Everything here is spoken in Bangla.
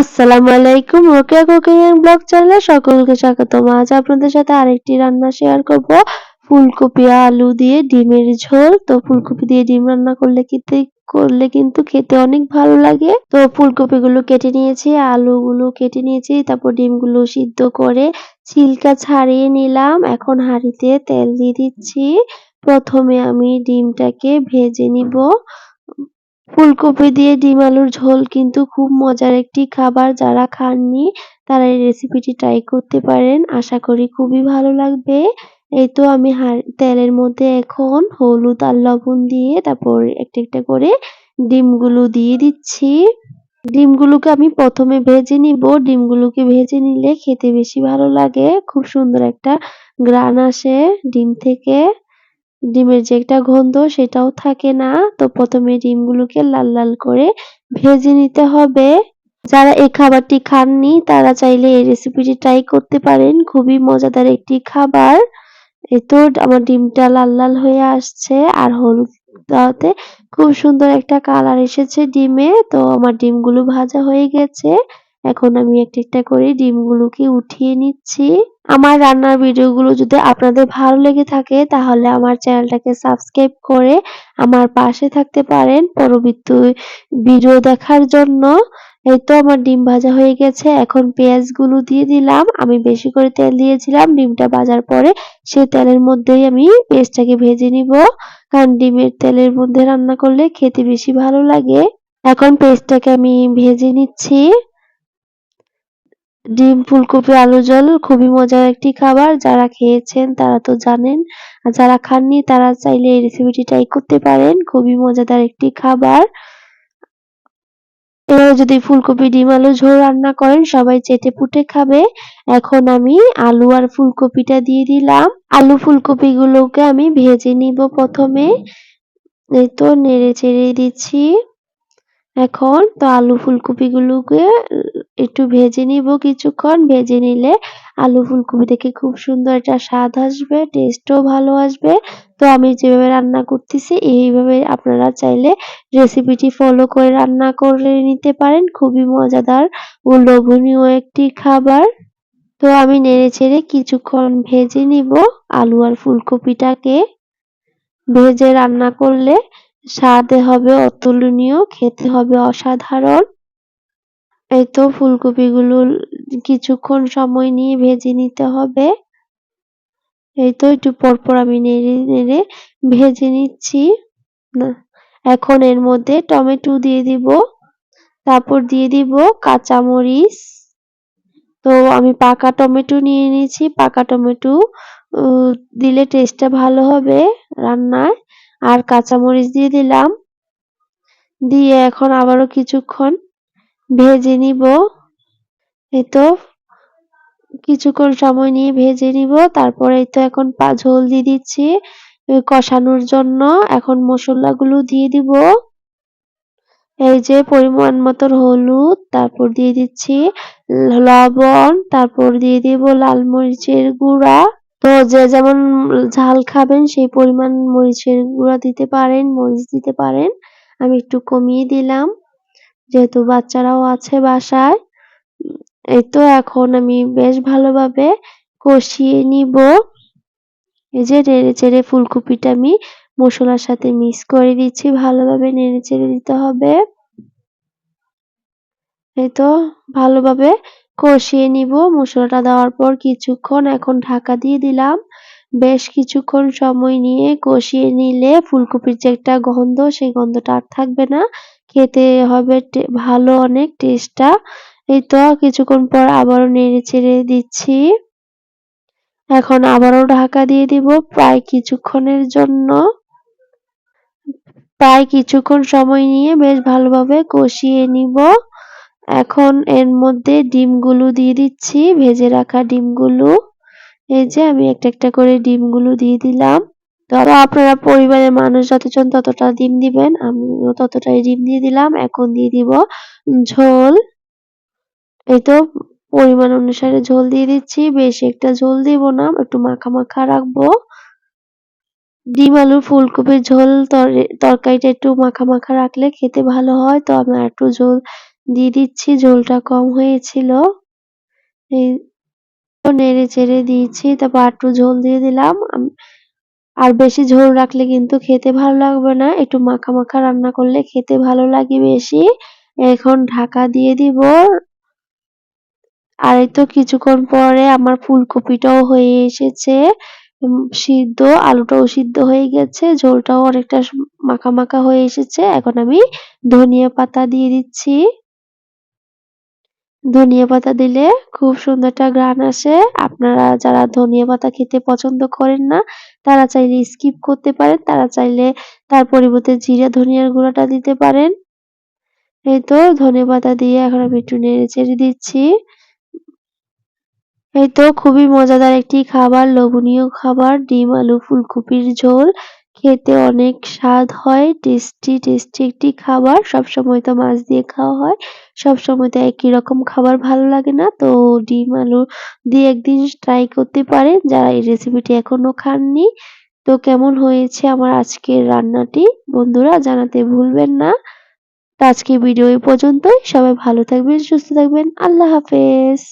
আসসালামু আলাইকুম রোকেয়া কুকিং ব্লগ চ্যানেলে সকলকে স্বাগতম। আজ আপনাদের সাথে আরেকটি রান্না শেয়ার করব। ফুলকপি, আলু দিয়ে ডিমের ঝোল। তো ফুলকপি দিয়ে ডিম রান্না করলে খেতে, করলে কিন্তু খেতে অনেক ভালো লাগে। তো ফুলকপিগুলো কেটে নিয়েছি, আলুগুলো কেটে নিয়েছি, তারপর ডিমগুলো সিদ্ধ করে ছিলকা ছাড়িয়ে নিলাম। এখন হাঁড়িতে তেল দিয়ে দিচ্ছি। প্রথমে আমি ডিমটাকে ভেজে নিব। ফুলকপি দিয়ে ডিম আলুর ঝোল কিন্তু খুব মজার একটি খাবার। যারা খাননি, তারা এই রেসিপিটি ট্রাই করতে পারেন। আশা করি খুবই ভালো লাগবে। এই তো আমি তেলের মধ্যে এখন হলুদ আর লবণ দিয়ে তারপর একটা একটা করে ডিমগুলো দিয়ে দিচ্ছি। ডিমগুলোকে আমি প্রথমে ভেজে নিব। ডিমগুলোকে ভেজে নিলে খেতে বেশি ভালো লাগে। খুব সুন্দর একটা গ্রান আসে ডিম থেকে। ডিমের যে একটা গন্ধ সেটাও থাকে না। তো প্রথমে ডিমগুলোকে লাল লাল করে ভেজে নিতে হবে। যারা এই খাবারটি খাননি, তারা চাইলে এই রেসিপিটি ট্রাই করতে পারেন। খুবই মজাদার একটি খাবার। এই তো আমার ডিমটা লাল লাল হয়ে আসছে আর হলুদ দেওয়াতে খুব সুন্দর একটা কালার এসেছে ডিমে। তো আমার ডিমগুলো ভাজা হয়ে গেছে। এখন আমি একটা একটা করে ডিমগুলোকে উঠিয়ে নিচ্ছি। আমার রান্নার ভিডিওগুলো যদি আপনাদের ভালো লেগে থাকে, তাহলে আমার চ্যানেলটাকে সাবস্ক্রাইব করে আমার পাশে থাকতে পারেন পরবর্তী ভিডিও দেখার জন্য। এই তো আমার ডিম ভাজা হয়ে গেছে। এখন পেঁয়াজগুলো দিয়ে দিলাম। আমি বেশি করে তেল দিয়েছিলাম। ডিমটা ভাজার পরে সেই তেলের মধ্যেই আমি পেঁয়াজটাকে ভেজে নিব। কারণ ডিমের তেলের মধ্যে রান্না করলে খেতে বেশি ভালো লাগে। এখন পেঁয়াজটাকে আমি ভেজে নিচ্ছি। ডিম, ফুলকপি, আলু, জল, খুবই মজার একটি খাবার। যারা খেয়েছেন তারা তো জানেন, আর যারা খাননি তারা চাইলে এই রেসিপিটি ট্রাই করতে পারেন। খুবই মজাদার একটি খাবার। এভাবে যদি ফুলকপি, ডিম, আলু, ঝোল রান্না করেন, সবাই চেটে পুটে খাবে। এখন আমি আলু আর ফুলকপিটা দিয়ে দিলাম। আলু ফুলকপি গুলোকে আমি ভেজে নিব প্রথমে। এই তো নেড়ে চেড়ে দিচ্ছি। এখন তো আলু ফুলকপি গুলোকে একটু ভেজে নিব কিছুক্ষণ। ভেজে নিলে আলু ফুলকপি থেকে খুব সুন্দর একটা স্বাদ আসবে টেস্টও ভালো আসবে। তো আমি যেভাবে রান্না করতেছি, এইভাবে আপনারা চাইলে রেসিপিটি ফলো করে রান্না করে নিতে পারেন। খুবই মজাদার ও লোভনীয় একটি খাবার। তো আমি নেড়ে ছেড়ে কিছুক্ষণ ভেজে নিব আলু আর ফুলকপিটাকে। ভেজে রান্না করলে স্বাদে হবে অতুলনীয়, খেতে হবে অসাধারণ। এই তো ফুলকপিগুলো কিছুক্ষণ সময় নিয়ে ভেজে নিতে হবে। এই তো একটু পরপর আমি নেড়ে নেড়ে ভেজে নিচ্ছি। এখন এর মধ্যে টমেটো দিয়ে দিব, তারপর দিয়ে দিব কাঁচামরিচ। তো আমি পাকা টমেটো নিয়ে নিয়েছি, পাকা টমেটো দিলে টেস্টটা ভালো হবে রান্নায়। আর কাঁচামরিচ দিয়ে দিলাম। দিয়ে এখন আবারও কিছুক্ষণ ভেজে নিব। এই তো কিছুক্ষণ সময় নিয়ে ভেজে নিব। তারপরে এই তো এখন পা ঝোল দিয়ে দিচ্ছি কষানোর জন্য। এখন মশলাগুলো দিয়ে দিব। এই যে পরিমাণ মতন হলুদ, তারপর দিয়ে দিচ্ছি লবণ, তারপর দিয়ে দিব লাল মরিচের গুঁড়া। তো যে যেমন ঝাল খাবেন, সেই পরিমাণ মরিচের গুঁড়া দিতে পারেন, মরিচ দিতে পারেন। আমি একটু কমিয়ে দিলাম। যেহেতু বাচ্চারাও আছে বাসায়, এই তো এখন আমি বেশ ভালোভাবে কষিয়ে নিব। এই যে নেড়ে চেড়ে ফুলকপিটা আমি মশলার সাথে মিক্স করে দিচ্ছি, ভালোভাবে নেড়ে চেড়ে দিতে হবে। এই তো ভালোভাবে কষিয়ে নিব। মশলাটা দেওয়ার পর কিছুক্ষণ এখন ঢাকা দিয়ে দিলাম। বেশ কিছুক্ষণ সময় নিয়ে কষিয়ে নিলে ফুলকপির যে একটা গন্ধ, সেই গন্ধটা আর থাকবে না। খেতে হবে ভালো অনেক টেস্টটা। এই তো কিছুক্ষণ পর আবারও নেড়ে চেড়ে দিচ্ছি। এখন আবারও ঢাকা দিয়ে দিব প্রায় কিছুক্ষণের জন্য। প্রায় কিছুক্ষণ সময় নিয়ে বেশ ভালোভাবে কষিয়ে নিব। এখন এর মধ্যে ডিমগুলো দিয়ে দিচ্ছি। ভেজে রাখা ডিমগুলো। এই যে আমি একটা একটা করে ডিমগুলো দিয়ে দিলাম। তো আপনারা পরিবারের মানুষ যতজন ততটা ডিম দিবেন, আমিও ততটাই ডিম দিয়ে দিলাম। এখন দিয়ে দিব ঝোল। এই তো পরিমাণ অনুসারে ঝোল দিয়ে দিচ্ছি। বেশি একটা ঝোল দিব না, একটু মাখা মাখা রাখব। ডিম আলুর ফুলকপির ঝোল তরকারিটা একটু মাখা মাখা রাখলে খেতে ভালো হয়। তো আমি একটু ঝোল দিয়ে দিচ্ছি, ঝোলটা কম হয়েছিল। এই নেড়ে চেড়ে দিয়েছি, তারপর একটু ঝোল দিয়ে দিলাম। আর বেশি ঝোল রাখলে কিন্তু খেতে ভালো লাগবে না। একটু মাখা মাখা রান্না করলে খেতে ভালো লাগে বেশি। এখন ঢাকা দিয়ে দিব। আর এই তো কিছুক্ষণ পরে আমার ফুলকপিটাও হয়ে এসেছে। সিদ্ধ, আলুটাও সিদ্ধ হয়ে গেছে। ঝোলটাও অনেকটা মাখা মাখা হয়ে এসেছে। এখন আমি ধনিয়া পাতা দিয়ে দিচ্ছি। ধনিয়া পাতা দিলে খুব সুন্দর একটা গ্রান আসে। আপনারা যারা ধনিয়া পাতা খেতে পছন্দ করেন না, তারা চাইলে স্কিপ করতে পারেন। তারা চাইলে তার পরিবর্তে জিরা, ধনিয়ার গুঁড়াটা দিতে পারেন। এই তো ধনে পাতা দিয়ে এখন আমি একটু নেড়ে চেড়ে দিচ্ছি। এই তো খুবই মজাদার একটি খাবার, লোভনীয় খাবার, ডিম, আলু, ফুলকপির ঝোল। খেতে অনেক স্বাদ হয় টেস্টি টেস্টি একটি খাবার। সব সময় তো মাছ দিয়ে খাওয়া হয় সব সময় তো একই রকম খাবার ভালো লাগে না। তো ডিম, আলু দিয়ে একদিন ট্রাই করতে পারেন। যারা এই রেসিপিটি এখনও খাননি, তো কেমন হয়েছে আমার আজকের রান্নাটি? বন্ধুরা, জানাতে ভুলবেন না। তো আজকে ভিডিও এই পর্যন্তই। সবাই ভালো থাকবেন, সুস্থ থাকবেন। আল্লাহ হাফেজ।